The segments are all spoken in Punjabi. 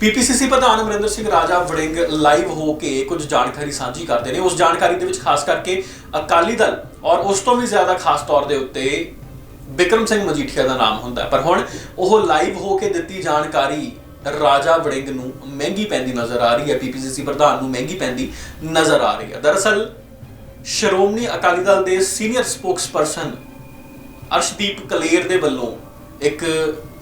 ਪੀਪੀਸੀਸੀ ਪ੍ਰਧਾਨ ਅਮਰਿੰਦਰ ਸਿੰਘ ਰਾਜਾ ਵੜਿੰਗ ਲਾਈਵ ਹੋ ਕੇ ਕੁਝ ਜਾਣਕਾਰੀ ਸਾਂਝੀ ਕਰਦੇ ਨੇ। ਉਸ ਜਾਣਕਾਰੀ ਦੇ ਵਿੱਚ ਖਾਸ ਕਰਕੇ ਅਕਾਲੀ ਦਲ ਔਰ ਉਸ ਤੋਂ ਵੀ ਜ਼ਿਆਦਾ ਖਾਸ ਤੌਰ ਦੇ ਉੱਤੇ ਬਿਕਰਮ ਸਿੰਘ ਮਜੀਠੀਆ ਦਾ ਨਾਮ ਹੁੰਦਾ ਪਰ ਹੁਣ ਉਹ ਲਾਈਵ ਹੋ ਕੇ ਦਿੱਤੀ ਜਾਣਕਾਰੀ ਰਾਜਾ ਵੜਿੰਗ ਨੂੰ ਮਹਿੰਗੀ ਪੈਂਦੀ ਨਜ਼ਰ ਆ ਰਹੀ ਹੈ। ਪੀਪੀਸੀਸੀ ਪ੍ਰਧਾਨ ਨੂੰ ਮਹਿੰਗੀ ਪੈਂਦੀ ਨਜ਼ਰ ਆ ਰਹੀ ਹੈ। ਦਰਅਸਲ ਸ਼੍ਰੋਮਣੀ ਅਕਾਲੀ ਦਲ ਦੇ ਸੀਨੀਅਰ ਸਪੋਕਸਪਰਸਨ ਅਰਸ਼ਦੀਪ ਕਲੇਰ ਦੇ ਵੱਲੋਂ ਇੱਕ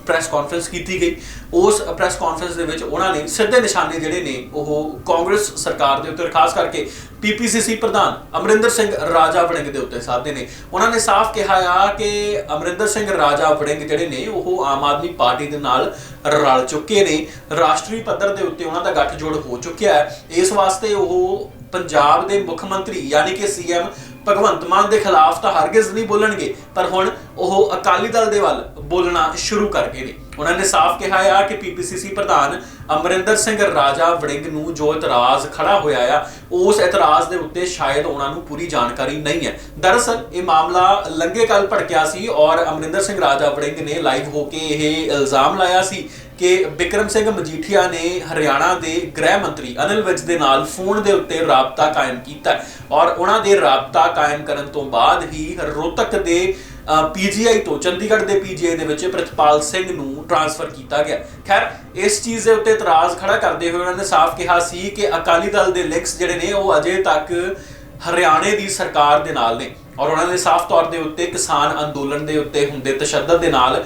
ਪ੍ਰੈਸ ਕਾਨਫਰੰਸ ਕੀਤੀ ਗਈ। ਉਸ ਪ੍ਰੈਸ ਕਾਨਫਰੰਸ ਦੇ ਵਿੱਚ ਉਹਨਾਂ ਨੇ ਸਿੱਧੇ ਨਿਸ਼ਾਨੇ ਜਿਹੜੇ ਨੇ, ਉਹ ਕਾਂਗਰਸ ਸਰਕਾਰ ਦੇ ਉੱਤੇ, ਖਾਸ ਕਰਕੇ ਪੀਪੀਸੀਸੀ ਪ੍ਰਧਾਨ ਅਮਰਿੰਦਰ ਸਿੰਘ ਰਾਜਾ ਵੜਿੰਗ ਦੇ ਉੱਤੇ ਸਾਧੇ ਨੇ। ਉਹਨਾਂ ਨੇ ਸਾਫ਼ ਕਿਹਾ ਆ ਕਿ ਅਮਰਿੰਦਰ ਸਿੰਘ ਰਾਜਾ ਵੜਿੰਗ ਜਿਹੜੇ ਨੇ, ਉਹ ਆਮ ਆਦਮੀ ਪਾਰਟੀ ਦੇ ਨਾਲ ਰਲ ਚੁੱਕੇ ਨੇ। ਰਾਸ਼ਟਰੀ ਪੱਧਰ ਦੇ ਉੱਤੇ ਉਹਨਾਂ ਦਾ ਗੱਠਜੋੜ ਹੋ ਚੁੱਕਿਆ ਹੈ। ਇਸ ਵਾਸਤੇ ਉਹ ਪੰਜਾਬ ਦੇ ਮੁੱਖ ਮੰਤਰੀ, ਯਾਨੀ ਕਿ ਸੀਐਮ ਭਗਵੰਤ ਮਾਨ ਦੇ ਖਿਲਾਫ ਤਾਂ ਹਰਗਿਜ਼ ਨਹੀਂ ਬੋਲਣਗੇ, ਪਰ ਹੁਣ ਉਹ ਅਕਾਲੀ ਦਲ ਦੇ ਵੱਲ ਬੋਲਣਾ ਸ਼ੁਰੂ ਕਰ ਗਏ ਨੇ। ਉਹਨਾਂ ਨੇ ਸਾਫ਼ ਕਿਹਾ ਆ ਕਿ ਪੀਪੀਸੀਸੀ ਪ੍ਰਧਾਨ ਅਮਰਿੰਦਰ ਸਿੰਘ ਰਾਜਾ ਵੜਿੰਗ ਨੂੰ ਜੋ ਇਤਰਾਜ਼ ਖੜਾ ਹੋਇਆ ਆ, ਉਸ ਇਤਰਾਜ਼ ਦੇ ਉੱਤੇ ਸ਼ਾਇਦ ਉਹਨਾਂ ਨੂੰ ਪੂਰੀ ਜਾਣਕਾਰੀ ਨਹੀਂ ਹੈ। ਦਰਅਸਲ, ਇਹ ਮਾਮਲਾ ਲੰਗੇ ਕੱਲ ਭੜਕਿਆ ਸੀ ਔਰ ਅਮਰਿੰਦਰ ਸਿੰਘ ਰਾਜਾ ਵੜਿੰਗ ਨੇ ਲਾਈਵ ਹੋ ਕੇ ਇਹ ਇਲਜ਼ਾਮ ਲਾਇਆ ਸੀ ਕਿ ਬਿਕਰਮ ਸਿੰਘ ਮਜੀਠੀਆ ਨੇ ਹਰਿਆਣਾ ਦੇ ਗ੍ਰਹਿ ਮੰਤਰੀ ਅਨਿਲ ਵਿਜ ਦੇ ਨਾਲ ਫੋਨ ਦੇ ਉੱਤੇ ਰਾਬਤਾ ਕਾਇਮ ਕੀਤਾ ਔਰ ਉਹਨਾਂ ਦੇ ਰਾਬਤਾ ਕਾਇਮ ਕਰਨ ਤੋਂ ਬਾਅਦ ਹੀ ਰੋਹਤਕ ਦੇ ਪੀਜੀਆਈ ਤੋਂ ਚੰਡੀਗੜ੍ਹ ਦੇ ਪੀਜੀਆਈ ਦੇ ਵਿੱਚ ਪ੍ਰਿਤਪਾਲ ਸਿੰਘ ਨੂੰ ਟ੍ਰਾਂਸਫਰ ਕੀਤਾ ਗਿਆ। ਖੈਰ, ਇਸ ਚੀਜ਼ ਦੇ ਉੱਤੇ ਇਤਰਾਜ਼ ਖੜਾ ਕਰਦੇ ਹੋਏ ਉਹਨਾਂ ਨੇ ਸਾਫ਼ ਕਿਹਾ ਸੀ ਕਿ ਅਕਾਲੀ ਦਲ ਦੇ ਲਿੰਕਸ ਜਿਹੜੇ ਨੇ ਉਹ ਅਜੇ ਤੱਕ ਹਰਿਆਣੇ ਦੀ ਸਰਕਾਰ ਦੇ ਨਾਲ ਨੇ ਔਰ ਉਹਨਾਂ ਨੇ ਸਾਫ਼ ਤੌਰ ਦੇ ਉੱਤੇ ਕਿਸਾਨ ਅੰਦੋਲਨ ਦੇ ਉੱਤੇ ਹੁੰਦੇ ਤਸ਼ੱਦਦ ਦੇ ਨਾਲ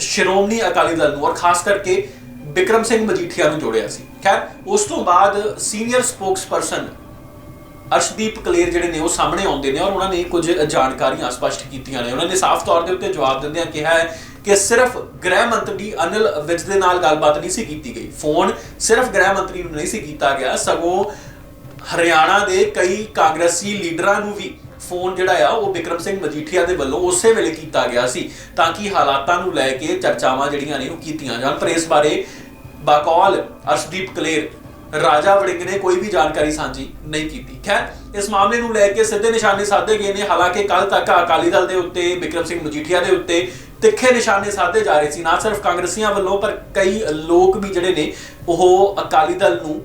ਸ਼੍ਰੋਮਣੀ ਅਕਾਲੀ ਦਲ ਨੂੰ ਔਰ ਖਾਸ ਕਰਕੇ ਬਿਕਰਮ ਸਿੰਘ ਮਜੀਠੀਆ ਨੂੰ ਜੋੜਿਆ ਸੀ। ਖੈਰ, ਉਸ ਤੋਂ ਬਾਅਦ ਸੀਨੀਅਰ ਸਪੋਕਸਪਰਸਨ ਅਰਸ਼ਦੀਪ ਕਲੇਰ ਜਿਹੜੇ ਨੇ, ਉਹ ਸਾਹਮਣੇ ਆਉਂਦੇ ਨੇ ਔਰ ਉਹਨਾਂ ਨੇ ਕੁਝ ਜਾਣਕਾਰੀਆਂ ਸਪਸ਼ਟ ਕੀਤੀਆਂ ਨੇ। ਉਹਨਾਂ ਨੇ ਸਾਫ਼ ਤੌਰ ਦੇ ਉੱਤੇ ਜਵਾਬ ਦਿੰਦਿਆਂ ਕਿਹਾ ਹੈ ਕਿ ਸਿਰਫ ਗ੍ਰਹਿ ਮੰਤਰੀ ਅਨਿਲ ਵਿਜ ਦੇ ਨਾਲ ਗੱਲਬਾਤ ਨਹੀਂ ਸੀ ਕੀਤੀ ਗਈ। ਫੋਨ ਸਿਰਫ ਗ੍ਰਹਿ ਮੰਤਰੀ ਨੂੰ ਨਹੀਂ ਸੀ ਕੀਤਾ ਗਿਆ। ਸਗੋਂ ਹਰਿਆਣਾ ਦੇ ਕਈ ਕਾਂਗਰਸੀ ਲੀਡਰਾਂ ਨੂੰ ਵੀ ਫੋਨ ਜਿਹੜਾ ਆ, ਉਹ ਬਿਕਰਮ ਸਿੰਘ ਮਜੀਠੀਆ ਦੇ ਵੱਲੋਂ ਉਸੇ ਵੇਲੇ ਕੀਤਾ ਗਿਆ ਸੀ ਤਾਂ ਕਿ ਹਾਲਾਤਾਂ ਨੂੰ ਲੈ ਕੇ ਚਰਚਾਵਾਂ ਜਿਹੜੀਆਂ ਨੇ ਉਹ ਕੀਤੀਆਂ ਜਾਣ। ਪਰ ਇਸ ਬਾਰੇ ਬਾਕੌਲ, ਅਰਸ਼ਦੀਪ ਕਲੇਰ, ਰਾਜਾ ਵੜਿੰਗ ਨੇ ਕੋਈ ਵੀ ਜਾਣਕਾਰੀ ਸਾਂਝੀ ਨਹੀਂ ਕੀਤੀ। ਖੈਰ, ਇਸ ਮਾਮਲੇ ਨੂੰ ਲੈ ਕੇ ਸਿੱਧੇ ਨਿਸ਼ਾਨੇ ਸਾਧੇ ਗਏ ਨੇ। ਹਾਲਾਂਕਿ ਕੱਲ ਤੱਕ ਅਕਾਲੀ ਦਲ ਦੇ ਉੱਤੇ, ਬਿਕਰਮ ਸਿੰਘ ਮਜੀਠੀਆ ਦੇ ਉੱਤੇ ਤਿੱਖੇ ਨਿਸ਼ਾਨੇ ਸਾਧੇ ਜਾ ਰਹੇ ਸੀ। ਨਾ ਸਿਰਫ ਕਾਂਗਰਸੀਆਂ ਵੱਲੋਂ, ਪਰ ਕਈ ਲੋਕ ਵੀ ਜਿਹੜੇ ਨੇ, ਉਹ ਅਕਾਲੀ ਦਲ ਨੂੰ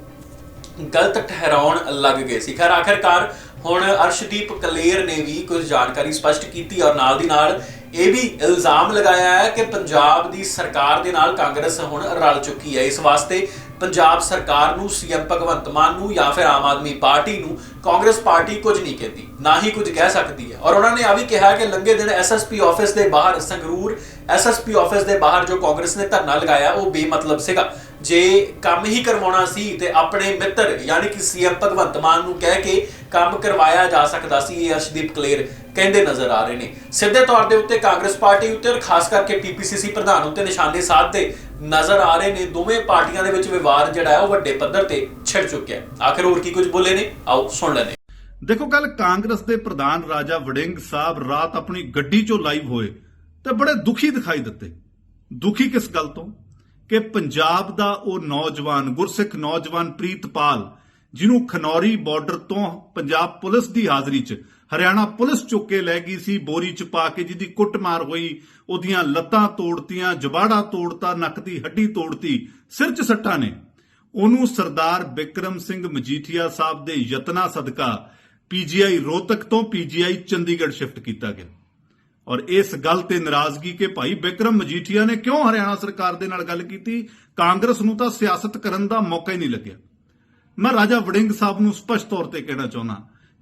ਗਲਤ ਠਹਿਰਾਉਣ ਲੱਗ ਗਏ ਸੀ। ਖੈਰ, ਆਖਰਕਾਰ ਹੁਣ ਅਰਸ਼ਦੀਪ ਕਲੇਰ ਨੇ ਵੀ ਕੁਝ ਜਾਣਕਾਰੀ ਸਪਸ਼ਟ ਕੀਤੀ ਔਰ ਨਾਲ ਦੀ ਨਾਲ ਇਹ ਵੀ ਇਲਜ਼ਾਮ ਲਗਾਇਆ ਹੈ ਕਿ ਪੰਜਾਬ ਦੀ ਸਰਕਾਰ ਦੇ ਨਾਲ ਕਾਂਗਰਸ ਹੁਣ ਰਲ ਚੁੱਕੀ ਹੈ। ਇਸ ਵਾਸਤੇ ਪੰਜਾਬ ਸਰਕਾਰ ਨੂੰ, ਸੀਐਮ ਭਗਵੰਤ ਮਾਨ ਨੂੰ ਜਾਂ ਫਿਰ ਆਮ ਆਦਮੀ ਪਾਰਟੀ ਨੂੰ ਕਾਂਗਰਸ ਪਾਰਟੀ ਕੁਝ ਨਹੀਂ ਕਹਿੰਦੀ, ਨਾ ਹੀ ਕੁਝ ਕਹਿ ਸਕਦੀ ਹੈ। ਔਰ ਉਹਨਾਂ ਨੇ ਆ ਵੀ ਕਿਹਾ ਕਿ ਲੰਗੇ ਦਿਨ ਐਸਐਸਪੀ ਆਫਿਸ ਦੇ ਬਾਹਰ ਸੰਗਰੂਰ ਐਸਐਸਪੀ ਆਫਿਸ ਦੇ ਬਾਹਰ ਜੋ ਕਾਂਗਰਸ ਨੇ ਧਰਨਾ ਲਗਾਇਆ, ਉਹ ਬੇਮਤਲਬ ਸੀਗਾ। ਜੇ ਕੰਮ ਹੀ ਕਰਵਾਉਣਾ ਸੀ ਤੇ ਆਪਣੇ ਮਿੱਤਰ, ਯਾਨੀ ਕਿ ਸੀਐਮ ਭਗਵੰਤ ਮਾਨ ਨੂੰ ਕਹਿ ਕੇ ਕੰਮ ਕਰਵਾਇਆ ਜਾ ਸਕਦਾ ਸੀ, ਇਹ ਅਰਸ਼ਦੀਪ ਕਲੇਰ ਕਹਿੰਦੇ ਨਜ਼ਰ ਆ ਰਹੇ ਨੇ। ਸਿੱਧੇ ਤੌਰ ਦੇ ਉੱਤੇ ਕਾਂਗਰਸ ਪਾਰਟੀ ਉੱਤੇ ਔਰ ਖਾਸ ਕਰਕੇ ਪੀਪੀਸੀਸੀ ਪ੍ਰਧਾਨ ਉੱਤੇ ਨਿਸ਼ਾਨੇ ਸਾਧਦੇ ਨਜ਼ਰ ਆ ਰਹੇ ਨੇ। ਦੋਵੇਂ ਪਾਰਟੀਆਂ ਦੇ ਵਿੱਚ ਵਿਵਾਦ ਜਿਹੜਾ ਹੈ ਉਹ ਵੱਡੇ ਪੱਧਰ ਤੇ ਛਿੜ ਚੁੱਕਿਆ ਆਖਿਰ ਹੋਰ ਕੀ ਕੁਝ ਬੋਲੇ ਨੇ? ਆਓ ਸੁਣ ਲੈਂਦੇ ਦੇਖੋ ਕੱਲ ਕਾਂਗਰਸ ਦੇ ਪ੍ਰਧਾਨ ਰਾਜਾ ਵੜਿੰਗ ਸਾਹਿਬ ਰਾਤ ਆਪਣੀ ਗੱਡੀ 'ਚੋਂ ਲਾਈਵ ਹੋਏ ਤੇ ਬੜੇ ਦੁਖੀ ਦਿਖਾਈ ਦਿੱਤੇ। ਦੁਖੀ ਕਿਸ ਗੱਲ ਤੋਂ? ਕਿ ਪੰਜਾਬ ਦਾ ਉਹ ਨੌਜਵਾਨ, ਗੁਰਸਿੱਖ ਨੌਜਵਾਨ ਪ੍ਰੀਤਪਾਲ, ਜਿਹਨੂੰ ਖਨੌਰੀ ਬਾਰਡਰ ਤੋਂ ਪੰਜਾਬ ਪੁਲਿਸ ਦੀ ਹਾਜ਼ਰੀ 'ਚ, ਹਰਿਆਣਾ ਪੁਲਿਸ ਚੁੱਕ ਕੇ ਲੈ ਗਈ ਸੀ, ਬੋਰੀ 'ਚ ਪਾ ਕੇ ਜਿਹਦੀ ਕੁੱਟਮਾਰ ਹੋਈ, ਉਹਦੀਆਂ ਲੱਤਾਂ ਤੋੜਤੀਆਂ ਜਬਾੜਾ ਤੋੜਤਾ, ਨੱਕ ਦੀ ਹੱਡੀ ਤੋੜਤੀ, ਸਿਰ 'ਚ ਸੱਟਾਂ ਨੇ। ਉਹਨੂੰ ਸਰਦਾਰ ਬਿਕਰਮ ਸਿੰਘ ਮਜੀਠੀਆ ਸਾਹਿਬ ਦੇ ਯਤਨਾ ਸਦਕਾ ਪੀਜੀਆਈ ਰੋਹਤਕ ਤੋਂ ਪੀਜੀਆਈ ਚੰਡੀਗੜ੍ਹ ਸ਼ਿਫਟ ਕੀਤਾ ਗਿਆ। ਔਰ ਇਸ ਗੱਲ ਤੇ ਨਾਰਾਜ਼ਗੀ ਕਿ ਭਾਈ ਬਿਕਰਮ ਮਜੀਠੀਆ ਨੇ ਕਿਉਂ ਹਰਿਆਣਾ ਸਰਕਾਰ ਦੇ ਨਾਲ ਗੱਲ ਕੀਤੀ? ਕਾਂਗਰਸ ਨੂੰ ਤਾਂ ਸਿਆਸਤ ਕਰਨ ਦਾ ਮੌਕਾ ਹੀ ਨਹੀਂ ਲੱਗਿਆ। ਮੈਂ ਰਾਜਾ ਵੜਿੰਗ ਸਾਹਿਬ ਨੂੰ ਸਪਸ਼ਟ ਤੌਰ ਤੇ ਕਹਿਣਾ ਚਾਹੁੰਦਾ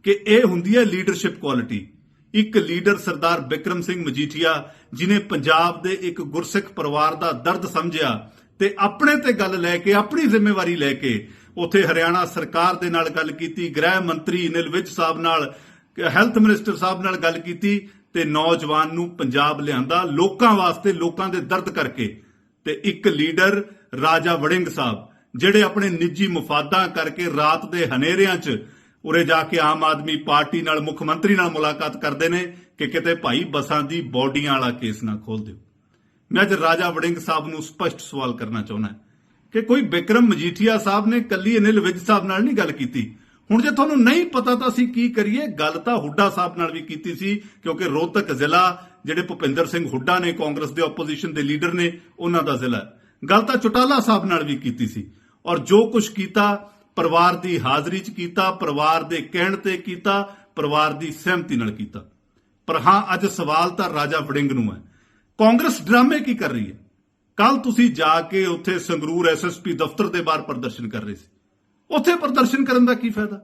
ਕਿ ਇਹ ਹੁੰਦੀ ਹੈ ਲੀਡਰਸ਼ਿਪ ਕੁਆਲਿਟੀ ਇੱਕ ਲੀਡਰ ਸਰਦਾਰ ਬਿਕਰਮ ਸਿੰਘ ਮਜੀਠੀਆ, ਜਿਨੇ ਪੰਜਾਬ ਦੇ ਇੱਕ ਗੁਰਸਿੱਖ ਪਰਿਵਾਰ ਦਾ ਦਰਦ ਸਮਝਿਆ ਤੇ ਆਪਣੇ ਤੇ ਗੱਲ ਲੈ ਕੇ, ਆਪਣੀ ਜ਼ਿੰਮੇਵਾਰੀ ਲੈ ਕੇ ਉਥੇ ਹਰਿਆਣਾ ਸਰਕਾਰ ਦੇ ਨਾਲ ਗੱਲ ਕੀਤੀ, ਗ੍ਰਹਿ ਮੰਤਰੀ ਅਨਿਲ ਵਿਜ ਸਾਹਿਬ ਨਾਲ ਹੈਲਥ ਮਿਨਿਸਟਰ ਸਾਹਿਬ ਨਾਲ ਗੱਲ ਕੀਤੀ ਤੇ ਨੌਜਵਾਨ ਨੂੰ ਪੰਜਾਬ ਲਿਆਂਦਾ, ਲੋਕਾਂ ਵਾਸਤੇ ਲੋਕਾਂ ਦੇ ਦਰਦ ਕਰਕੇ ਤੇ ਇੱਕ ਲੀਡਰ ਰਾਜਾ ਵੜਿੰਗ ਸਾਹਿਬ, ਜਿਹੜੇ ਆਪਣੇ ਨਿੱਜੀ ਮਫਾਦਾਂ ਕਰਕੇ ਰਾਤ ਦੇ ਹਨੇਰਿਆਂ 'ਚ ਉਰੇ ਜਾ ਕੇ ਆਮ ਆਦਮੀ ਪਾਰਟੀ ਨਾਲ, ਮੁੱਖ ਮੰਤਰੀ ਨਾਲ ਮੁਲਾਕਾਤ ਕਰਦੇ ਨੇ ਕਿ ਕਿਤੇ ਭਾਈ ਬਸਾਂ ਦੀ ਬੋਡੀਆਂ ਵਾਲਾ ਕੇਸ ਨਾ ਖੋਲ ਦਿਓ। ਮੈਂ ਅੱਜ ਰਾਜਾ ਵੜਿੰਗ ਸਾਹਿਬ ਨੂੰ ਸਪਸ਼ਟ ਸਵਾਲ ਕਰਨਾ ਚਾਹੁੰਦਾ ਕਿ ਕੋਈ ਬਿਕਰਮ ਮਜੀਠੀਆ ਸਾਹਿਬ ਨੇ ਕੱਲੀ ਅਨਿਲ ਵਿਜ ਸਾਹਿਬ ਨਾਲ ਨਹੀਂ ਗੱਲ ਕੀਤੀ? ਹੁਣ ਜੇ ਤੁਹਾਨੂੰ ਨਹੀਂ ਪਤਾ ਤਾਂ ਅਸੀਂ ਕੀ ਕਰੀਏ? ਗੱਲ ਤਾਂ ਹੁੱਡਾ ਸਾਹਿਬ ਨਾਲ ਵੀ ਕੀਤੀ ਸੀ, ਕਿਉਂਕਿ ਰੋਹਤਕ ਜ਼ਿਲ੍ਹਾ, ਜਿਹੜੇ ਭੁਪਿੰਦਰ ਸਿੰਘ ਹੁੱਡਾ ਨੇ ਕਾਂਗਰਸ ਦੇ ਆਪੋਜੀਸ਼ਨ ਦੇ ਲੀਡਰ ਨੇ, ਉਹਨਾਂ ਦਾ ਜ਼ਿਲ੍ਹਾ ਗੱਲ ਤਾਂ ਚੁਟਾਲਾ ਸਾਹਿਬ ਨਾਲ ਵੀ ਕੀਤੀ ਸੀ। ਔਰ ਜੋ ਕੁਝ ਕੀਤਾ, ਪਰਿਵਾਰ ਦੀ ਹਾਜ਼ਰੀ 'ਚ ਕੀਤਾ, ਪਰਿਵਾਰ ਦੇ ਕਹਿਣ ਤੇ ਕੀਤਾ, ਪਰਿਵਾਰ ਦੀ ਸਹਿਮਤੀ ਨਾਲ ਕੀਤਾ। ਪਰ ਹਾਂ, ਅੱਜ ਸਵਾਲ ਤਾਂ ਰਾਜਾ ਵੜਿੰਗ ਨੂੰ ਹੈ। ਕਾਂਗਰਸ ਡਰਾਮੇ ਕੀ ਕਰ ਰਹੀ ਹੈ? ਕੱਲ ਤੁਸੀਂ ਜਾ ਕੇ ਉੱਥੇ ਸੰਗਰੂਰ ਐਸਐਸਪੀ ਦਫ਼ਤਰ ਦੇ ਬਾਹਰ ਪ੍ਰਦਰਸ਼ਨ ਕਰ ਰਹੇ ਸੀ। ਉੱਥੇ ਪ੍ਰਦਰਸ਼ਨ ਕਰਨ ਦਾ ਕੀ ਫਾਇਦਾ?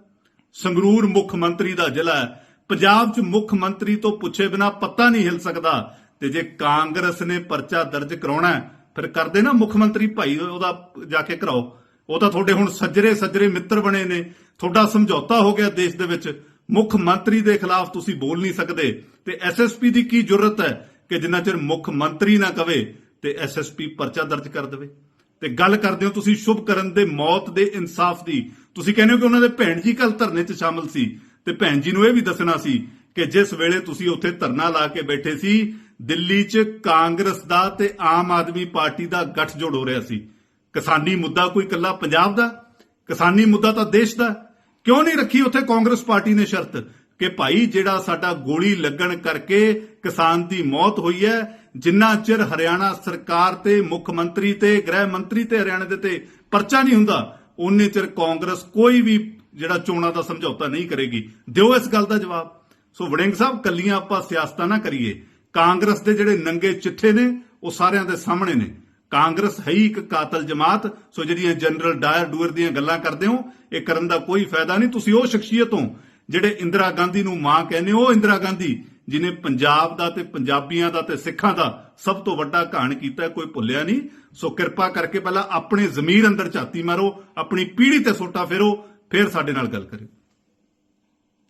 ਸੰਗਰੂਰ ਮੁੱਖ ਮੰਤਰੀ ਦਾ ਜ਼ਿਲ੍ਹਾ ਹੈ। ਪੰਜਾਬ 'ਚ ਮੁੱਖ ਮੰਤਰੀ ਤੋਂ ਪੁੱਛੇ ਬਿਨਾ ਪੱਤਾ ਨਹੀਂ ਹਿਲ ਸਕਦਾ। ਤੇ ਜੇ ਕਾਂਗਰਸ ਨੇ ਪਰਚਾ ਦਰਜ ਕਰਾਉਣਾ ਫਿਰ ਕਰਦੇ ਨਾ ਮੁੱਖ ਮੰਤਰੀ ਭਾਈ, ਉਹਦਾ ਜਾ ਕੇ ਕਰਾਓ। ਉਹ ਤਾਂ ਤੁਹਾਡੇ ਹੁਣ ਸੱਜਰੇ ਸੱਜਰੇ ਮਿੱਤਰ ਬਣੇ ਨੇ। ਤੁਹਾਡਾ ਸਮਝੌਤਾ ਹੋ ਗਿਆ ਦੇਸ਼ ਦੇ ਵਿੱਚ। ਮੁੱਖ ਮੰਤਰੀ ਦੇ ਖਿਲਾਫ ਤੁਸੀਂ ਬੋਲ ਨਹੀਂ ਸਕਦੇ। ਤੇ ਐਸਐਸਪੀ ਦੀ ਕੀ ਜ਼ਰੂਰਤ ਹੈ ਕਿ ਜਿੰਨਾ ਚਿਰ ਮੁੱਖ ਮੰਤਰੀ ਨਾ ਕਵੇ ਤੇ ਐਸਐਸਪੀ ਪਰਚਾ ਦਰਜ ਕਰ ਦੇਵੇ? ਤੇ ਗੱਲ ਕਰਦੇ ਹੋ ਤੁਸੀਂ ਸ਼ੁਭ ਕਰਨ ਦੇ ਮੌਤ ਦੇ ਇਨਸਾਫ ਦੀ। ਤੁਸੀਂ ਕਹਿੰਦੇ ਹੋ ਕਿ ਉਹਨਾਂ ਦੇ ਭੈਣ ਜੀ ਕੱਲ ਧਰਨੇ 'ਚ ਸ਼ਾਮਲ ਸੀ ਤੇ ਭੈਣ ਜੀ ਨੂੰ ਇਹ ਵੀ ਦੱਸਣਾ ਸੀ ਕਿ ਜਿਸ ਵੇਲੇ ਤੁਸੀਂ ਉੱਥੇ ਧਰਨਾ ਲਾ ਕੇ ਬੈਠੇ ਸੀ, ਦਿੱਲੀ 'ਚ ਕਾਂਗਰਸ ਦਾ ਤੇ ਆਮ ਆਦਮੀ ਪਾਰਟੀ ਦਾ ਗੱਠਜੋੜ ਹੋ ਰਿਹਾ ਸੀ। ਕਿਸਾਨੀ ਮੁੱਦਾ ਕੋਈ ਇਕੱਲਾ ਪੰਜਾਬ ਦਾ? ਕਿਸਾਨੀ ਮੁੱਦਾ ਤਾਂ ਦੇਸ਼ ਦਾ। ਕਿਉਂ ਨਹੀਂ ਰੱਖੀ ਉੱਥੇ ਕਾਂਗਰਸ ਪਾਰਟੀ ਨੇ ਸ਼ਰਤ ਕਿ ਭਾਈ ਜਿਹੜਾ ਸਾਡਾ ਗੋਲੀ ਲੱਗਣ ਕਰਕੇ ਕਿਸਾਨ ਦੀ ਮੌਤ ਹੋਈ ਹੈ ਜਿੰਨਾ ਚਿਰ ਹਰਿਆਣਾ ਸਰਕਾਰ ਤੇ, ਮੁੱਖ ਮੰਤਰੀ ਤੇ, ਗ੍ਰਹਿ ਮੰਤਰੀ ਤੇ ਹਰਿਆਣੇ ਦੇ ਤੇ ਪਰਚਾ ਨਹੀਂ ਹੁੰਦਾ ਉਨੇ ਚਿਰ ਕਾਂਗਰਸ ਕੋਈ ਵੀ ਜਿਹੜਾ ਚੋਣਾਂ ਦਾ ਸਮਝੌਤਾ ਨਹੀਂ ਕਰੇਗੀ। ਦਿਓ ਇਸ ਗੱਲ ਦਾ ਜਵਾਬ। ਸੋ ਵੜਿੰਗ ਸਾਹਿਬ, ਕੱਲੀਆਂ ਆਪਾਂ ਸਿਆਸਤਾਂ ਨਾ ਕਰੀਏ। ਕਾਂਗਰਸ ਦੇ ਜਿਹੜੇ ਨੰਗੇ ਚਿੱਠੇ ਨੇ, ਉਹ ਸਾਰਿਆਂ ਦੇ ਸਾਹਮਣੇ ਨੇ। ਕਾਂਗਰਸ ਹੈ ਹੀ ਇੱਕ ਕਾਤਲ ਜਮਾਤ। ਸੋ ਜਿਹੜੀਆਂ ਜਨਰਲ ਡਾਇਰ ਡੂਅਰ ਦੀਆਂ ਗੱਲਾਂ ਕਰਦੇ ਹੋ, ਇਹ ਕਰਨ ਦਾ ਕੋਈ ਫਾਇਦਾ ਨਹੀਂ। ਤੁਸੀਂ ਉਹ ਸ਼ਖਸੀਅਤ ਹੋ, ਜਿਹੜੇ ਇੰਦਰਾ ਗਾਂਧੀ ਨੂੰ ਮਾਂ ਕਹਿੰਦੇ ਹੋ, ਉਹ ਇੰਦਰਾ ਗਾਂਧੀ ਜਿਨੇ ਪੰਜਾਬ ਦਾ ਤੇ ਪੰਜਾਬੀਆਂ ਦਾ ਤੇ ਸਿੱਖਾਂ ਦਾ ਸਭ ਤੋਂ ਵੱਡਾ ਘਾਣ ਕੀਤਾ, ਕੋਈ ਭੁੱਲਿਆ ਨਹੀਂ ਸੋ ਕਿਰਪਾ ਕਰਕੇ ਪਹਿਲਾਂ ਆਪਣੇ ਜ਼ਮੀਰ ਅੰਦਰ ਝਾਤੀ ਮਾਰੋ, ਆਪਣੀ ਪੀੜ੍ਹੀ ਤੇ ਸੋਟਾ ਫੇਰੋ, ਫਿਰ ਸਾਡੇ ਨਾਲ ਗੱਲ ਕਰਿਓ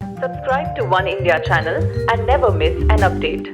Subscribe to One India channel and never miss an update.